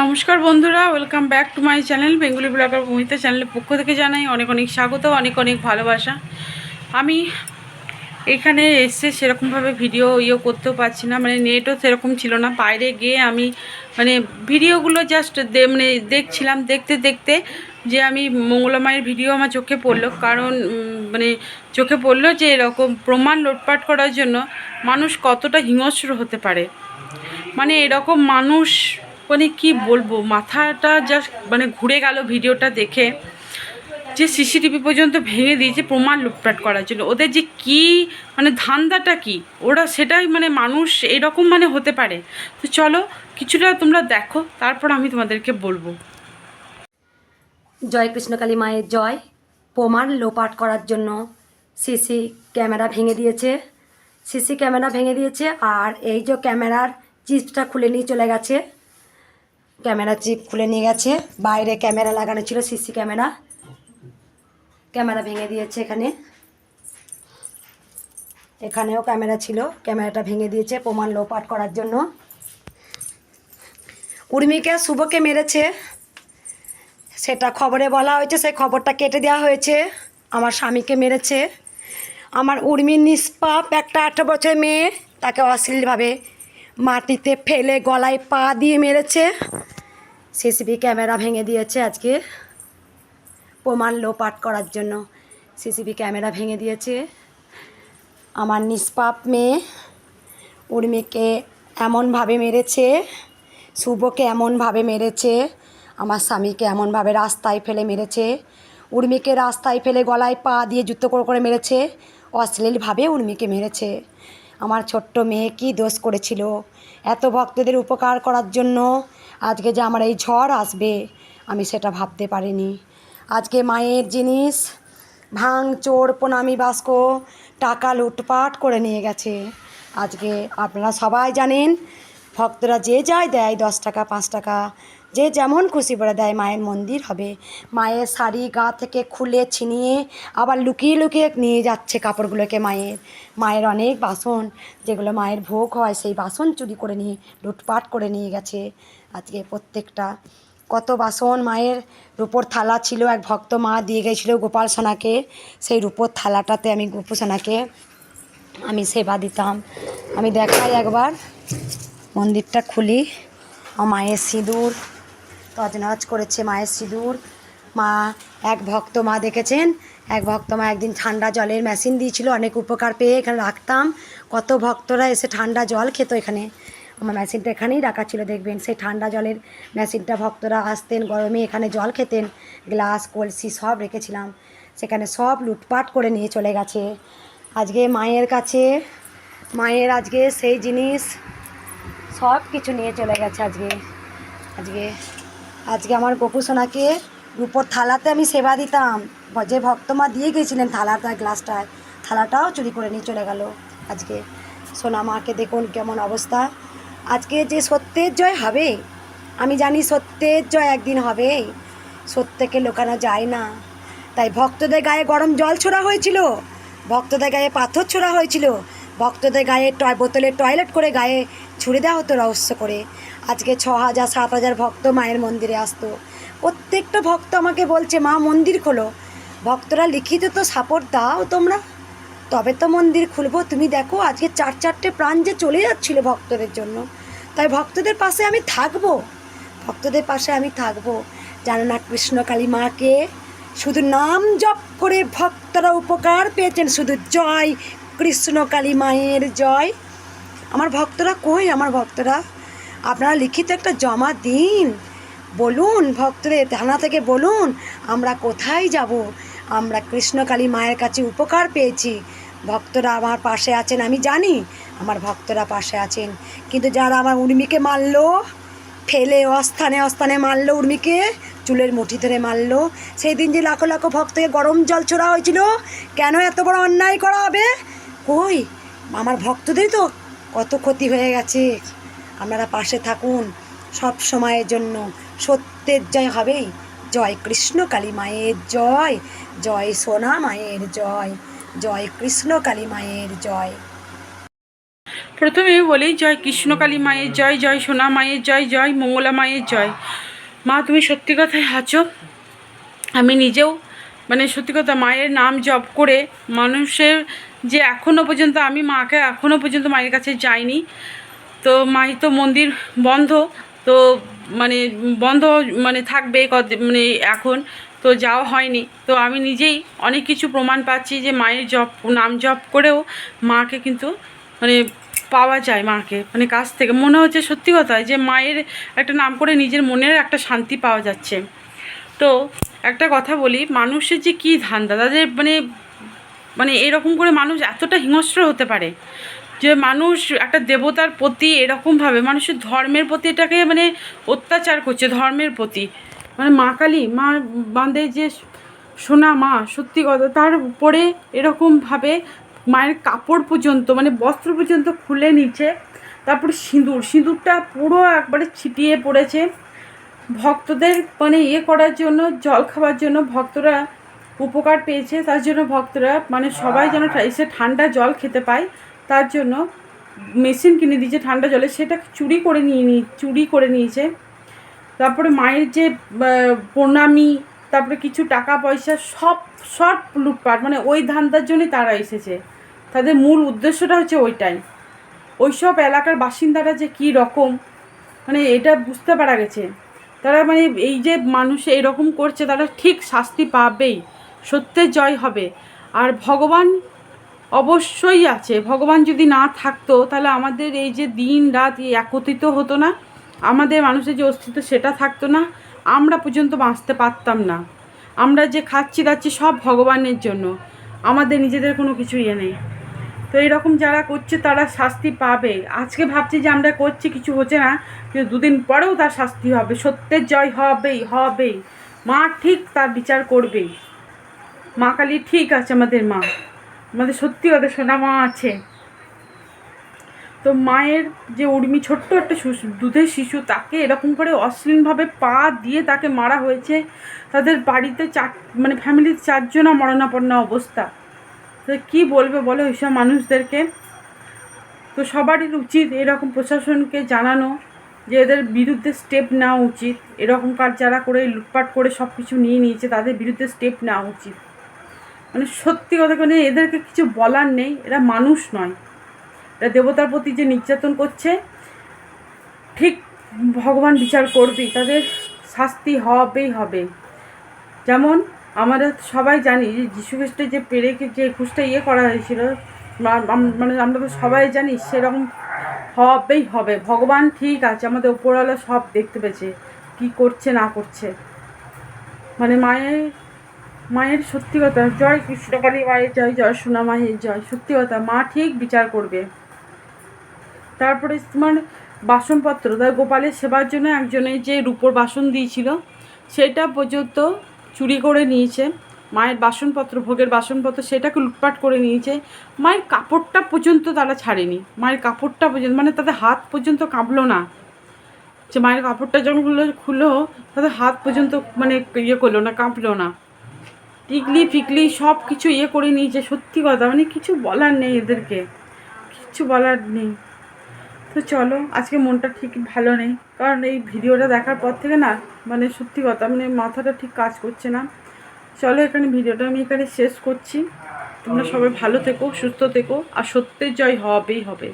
নমস্কার বন্ধুরা welcome back to my channel Bengali blogger Bhumita চ্যানেলের পক্ষ থেকে জানাই অনেক অনেক স্বাগত, অনেক অনেক ভালোবাসা। আমি এখানে এসে সেরকমভাবে ভিডিও ইয়ে করতেও পারছি না মানে নেটও সেরকম ছিল না। বাইরে গিয়ে আমি মানে ভিডিওগুলো জাস্ট মানে দেখছিলাম, দেখতে দেখতে যে আমি মঙ্গলমায়ের ভিডিও আমার চোখে পড়ল। কারণ মানে চোখে পড়ল যে এরকম প্রমাণ লোটপাট করার জন্য মানুষ কতটা হিংস্র হতে পারে। মানে এরকম মানুষ মানে কি বলব, মাথাটা জাস্ট মানে ঘুরে গেল ভিডিওটা দেখে, যে সিসিটিভি পর্যন্ত ভেঙে দিয়েছে প্রমাণ লুটপাট করার জন্য। ওদের যে কি মানে ধান্দাটা কি? ওরা সেটাই মানে মানুষ এরকম মানে হতে পারে। তো চলো, কিছুটা তোমরা দেখো, তারপর আমি তোমাদেরকে বলব। জয় কৃষ্ণকালী মায়ের জয়। প্রমাণ লোপাট করার জন্য সিসি ক্যামেরা ভেঙে দিয়েছে। সিসি ক্যামেরা ভেঙে দিয়েছে আর এই যে ক্যামেরার চিপটা খুলে নিয়ে চলে গেছে। ক্যামেরা চিপ খুলে নিয়ে গেছে। বাইরে ক্যামেরা লাগানো ছিল, সিসি ক্যামেরা। ক্যামেরা ভেঙে দিয়েছে এখানে। এখানেও ক্যামেরা ছিল, ক্যামেরাটা ভেঙে দিয়েছে প্রমাণ লোপাট করার জন্য। উর্মিকে শুভকে মেরেছে। সেটা খবরে বলা হয়েছে, সেই খবরটা কেটে দেওয়া হয়েছে। আমার স্বামীকে মেরেছে। আমার উর্মির নিষ্পাপ একটা আঠারো বছরের মেয়ে, তাকে অশ্লীলভাবে মাটিতে ফেলে গলায় পা দিয়ে মেরেছে। সিসিবি ক্যামেরা ভেঙে দিয়েছে আজকে। প্রমাণ লোপাট করার জন্য সিসিবি ক্যামেরা ভেঙে দিয়েছে। আমার নিষ্পাপ মেয়ে উর্মিকে এমনভাবে মেরেছে, শুভকে এমনভাবে মেরেছে, আমার স্বামীকে এমনভাবে রাস্তায় ফেলে মেরেছে, উর্মিকে রাস্তায় ফেলে গলায় পা দিয়ে যুদ্ধ করে করে মেরেছে, অশ্লীলভাবে উর্মিকে মেরেছে। আমার ছোট্ট মেয়ে কি দোষ করেছিল? এত ভক্তদের উপকার করার জন্য আজকে যে আমার এই ঝড় আসবে, আমি সেটা ভাবতে পারিনি। আজকে মায়ের জিনিস, ভাঙ, চোর, প্রণামী বাস্ক, টাকা লুটপাট করে নিয়ে গেছে। আজকে আপনারা সবাই জানেন, ভক্তরা যে যায় দেয় দশ টাকা, পাঁচ টাকা যে যেমন খুশি করে দেয় মায়ের মন্দির হবে। মায়ের শাড়ি গা থেকে খুলে ছিনিয়ে আবার লুকিয়ে লুকিয়ে নিয়ে যাচ্ছে কাপড়গুলোকে মায়ের। মায়ের অনেক বাসন, যেগুলো মায়ের ভোগ হয় সেই বাসন চুরি করে নিয়ে, লুটপাট করে নিয়ে গেছে। আজকে প্রত্যেকটা, কত বাসন মায়ের রূপোর থালা ছিল, এক ভক্ত মা দিয়ে গেছিল গোপাল সোনাকে, সেই রূপোর থালাটাতে আমি গোপু সোনাকে আমি সেবা দিতাম। আমি দেখাই একবার, মন্দিরটা খুলি, আমার মায়ের সিঁদুর তজনজ করেছে মায়ের সিঁদুর। মা, এক ভক্ত মা দেখেছেন? এক ভক্ত মা একদিন ঠান্ডা জলের মেশিন দিয়েছিল, অনেক উপকার পেয়ে এখানে রাখতাম। কত ভক্তরা এসে ঠান্ডা জল খেত এখানে। আমার মেশিনটা এখানেই রাখা ছিল, দেখবেন। সেই ঠান্ডা জলের মেশিনটা ভক্তরা আসতেন, গরমে এখানে জল খেতেন। গ্লাস, কলসি সব রেখেছিলাম। সেখানে সব লুটপাট করে নিয়ে চলে গেছে। আজকে মায়ের কাছে, মায়ের আজকে সেই জিনিস, সব কিছু নিয়ে চলে গেছে আজকে। আজকে আজকে আমার গোপু সোনাকে রূপোর থালাতে আমি সেবা দিতাম। যে ভক্তমা দিয়ে গেছিলেন থালাটা গ্লাসটায়, থালাটাও চুরি করে নিয়ে চলে গেল আজকে। সোনা মাকে দেখুন কেমন অবস্থা। আজকে যে সত্যের জয় হবে, আমি জানি সত্যের জয় একদিন হবে। সত্যকে লোকানো যায় না। তাই ভক্তদের গায়ে গরম জল ছোড়া হয়েছিল। ভক্তদের গায়ে পাথর ছোড়া হয়েছিল। ভক্তদের গায়ে টয়, বোতলে টয়লেট করে গায়ে ছুড়ে দেওয়া হতো রহস্য করে। আজকে ছ হাজার, সাত হাজার ভক্ত মায়ের মন্দিরে আসতো। প্রত্যেকটা ভক্ত আমাকে বলছে, মা, মন্দির খোলো। ভক্তরা, লিখিত তো সাপোর্ট দাও তোমরা। তবে তো মন্দির খুলবো। তুমি দেখো, আজকে চার, চারটে প্রাণ যে চলে যাচ্ছিল ভক্তদের জন্য। তাই ভক্তদের পাশে আমি থাকব। ভক্তদের পাশে আমি থাকব। জানো না কৃষ্ণকালী মাকে? শুধু নাম জপ করে ভক্তরা উপকার পেয়েছেন। শুধু জয় কৃষ্ণকালী মায়ের জয়। আমার ভক্তরা কই, আমার ভক্তরা? আপনারা লিখিত একটা জমা দিন। বলুন ভক্তদের থানা থেকে বলুন, আমরা কোথায় যাব? আমরা কৃষ্ণকালী মায়ের কাছে উপকার পেয়েছি। ভক্তরা আমার পাশে আছেন, আমি জানি আমার ভক্তরা পাশে আছেন। কিন্তু যারা আমার উর্মিকে মারলো, ফেলে অস্থানে অস্থানে মারলো উর্মিকে, চুলের মুঠি ধরে মারলো, সেই দিন যে লাখো লাখো ভক্তকে গরম জল ছোড়া হয়েছিল, কেন এত বড় অন্যায় করা হবে? কই? আমার ভক্তদের তো কত ক্ষতি হয়ে গেছে। আপনারা পাশে থাকুন সব সময়ের জন্য। সত্যের জয় হবেই। জয় কৃষ্ণ কালী মায়ের জয়। জয় সোনা মায়ের জয়। জয় কৃষ্ণ কালী মায়ের জয়। প্রথমে বলি, জয় কৃষ্ণকালী মায়ের জয় জয় সোনা মায়ের জয় জয় মঙ্গলা মায়ের জয়। মা, তুমি সত্যি কথাই আছো? আমি নিজেও মানে সত্যি কথা, মায়ের নাম জপ করে মানুষের যে এখনও পর্যন্ত আমি মাকে এখনও পর্যন্ত মায়ের কাছে যাইনি। তো মাই তো মন্দির বন্ধ, তো মানে বন্ধ মানে থাকবে কদ মানে এখন, তো যাওয়া হয়নি। তো আমি নিজেই অনেক কিছু প্রমাণ পাচ্ছি যে মায়ের জপ, নাম জপ করেও মাকে কিন্তু মানে পাওয়া যায় মাকে মানে কাছ থেকে। মনে হচ্ছে সত্যি কথা যে মায়ের একটা নাম করে নিজের মনের একটা শান্তি পাওয়া যাচ্ছে। তো একটা কথা বলি, মানুষের যে কী ধান্দা, তাদের মানে মানে এরকম করে মানুষ এতটা হিংস্র হতে পারে যে মানুষ একটা দেবতার প্রতি এরকমভাবে, মানুষের ধর্মের প্রতি এটাকে মানে অত্যাচার করছে, ধর্মের প্রতি। মানে মা কালী, মা বাঁধে যে সোনা মা, সত্যি কথা, তার উপরে এরকমভাবে মায়ের কাপড় পর্যন্ত মানে বস্ত্র পর্যন্ত খুলে নিচ্ছে। তারপরে সিঁদুর, সিঁদুরটা পুরো একবারে ছিটিয়ে পড়েছে। ভক্তদের মানে ইয়ে করার জন্য, জল খাওয়ার জন্য ভক্তরা উপকার পেয়েছে, তার জন্য ভক্তরা মানে সবাই যেন এসে ঠান্ডা জল খেতে পায়, তার জন্য মেশিন কিনে দিয়েছে ঠান্ডা জলে, সেটা চুরি করে নিয়ে নি, চুরি করে নিয়েছে। তারপরে মায়ের যে প্রণামী, তারপরে কিছু টাকা পয়সা সব সব লুটপাট মানে ওই ধান্দার জন্যই তারা এসেছে। তাদের মূল উদ্দেশ্যটা হচ্ছে ওইটাই। ওইসব এলাকার বাসিন্দারা যে কী রকম মানে এটা বুঝতে পারা গেছে। তারা মানে এই যে মানুষ এরকম করছে, তারা ঠিক শাস্তি পাবেই, সত্যের জয় হবে। আর ভগবান অবশ্যই আছে। ভগবান যদি না থাকতো, তাহলে আমাদের এই যে দিন রাত একত্রিত হতো না, আমাদের মানুষের যে অস্তিত্ব সেটা থাকতো না, আমরা পর্যন্ত বাঁচতে পারতাম না। আমরা যে খাচ্ছি, দাচ্ছি সব ভগবানের জন্য। আমাদের নিজেদের কোনো কিছু ইয়ে নেই। তো এরকম যারা করছে তারা শাস্তি পাবে। আজকে ভাবছি যে আমরা করছি, কিছু হচ্ছে না, কিন্তু দুদিন পরেও তার শাস্তি হবে। সত্যের জয় হবেই হবেই। মা ঠিক তার বিচার করবেই। মা কালী ঠিক আছে আমাদের মা। আমাদের সত্যি ওদের সোনা মা আছে। তো মায়ের যে উর্মি, ছোট্ট একটা দুধের শিশু, তাকে এরকম করে অশ্লীলভাবে পা দিয়ে তাকে মারা হয়েছে। তাদের বাড়িতে চার মানে ফ্যামিলির চারজনা মরণাপন্ন অবস্থা। তো কী বলবে বলো এইসব মানুষদেরকে? তো সবারই উচিত এরকম প্রশাসনকে জানানো যে এদের বিরুদ্ধে স্টেপ নেওয়া উচিত। এরকম কাজ যারা করে, লুটপাট করে সব কিছু নিয়ে নিয়েছে, তাদের বিরুদ্ধে স্টেপ নেওয়া উচিত। মানে সত্যি কথা মানে এদেরকে কিছু বলার নেই, এরা মানুষ নয়। এরা দেবতার প্রতি যে নির্যাতন করছে, ঠিক ভগবান বিচার করবেই, তাদের শাস্তি হবেই হবে। যেমন আমরা সবাই জানি যে যীশু খ্রিস্টের যে পেরেকে যে একুশটা ইয়ে করা হয়েছিল মানে আমরা তো সবাই জানি সেরকম হবেই হবে। ভগবান ঠিক আছে, আমাদের উপরওয়ালা সব দেখতে পেয়েছে, কি করছে, না করছে। মানে মায়ের মায়ের সত্যি কথা, জয় কৃষ্ণকালী মায়ের জয় জয় সোনা মায়ের জয়, সত্যি কথা, মা ঠিক বিচার করবে। তারপরে তোমার বাসনপত্র, তার গোপালের সেবার জন্য একজনে যে রূপোর বাসন দিয়েছিল, সেটা পর্যন্ত চুরি করে নিয়েছে, মায়ের বাসনপত্র, ভোগের বাসনপত্র সেটাকে লুটপাট করে নিয়েছে। মায়ের কাপড়টা পর্যন্ত তারা ছাড়েনি। মায়ের কাপড়টা পর্যন্ত মানে তাদের হাত পর্যন্ত কাঁপলো না। যে মায়ের কাপড়টা যখন খুললো খুললো, তাদের হাত পর্যন্ত মানে ইয়ে করল না, কাঁপলো না। টিকলি ফিকলি সব কিছু ইয়ে করে নিয়েছে, সত্যি কথা। মানে কিছু বলার নেই এদেরকে। কিছু বলার নেই। তো চলো, আজকে মনটা ঠিক ভালো নেই। কারণ এই ভিডিওটা দেখার পর থেকে না মানে সত্যি কথা মানে মাথাটা ঠিক কাজ করছে না। চলো এখানে ভিডিওটা আমি এখানে শেষ করছি। তোমরা সবাই ভালো থেকো, সুস্থ থেকো, আর সত্যের জয় হবেই হবে।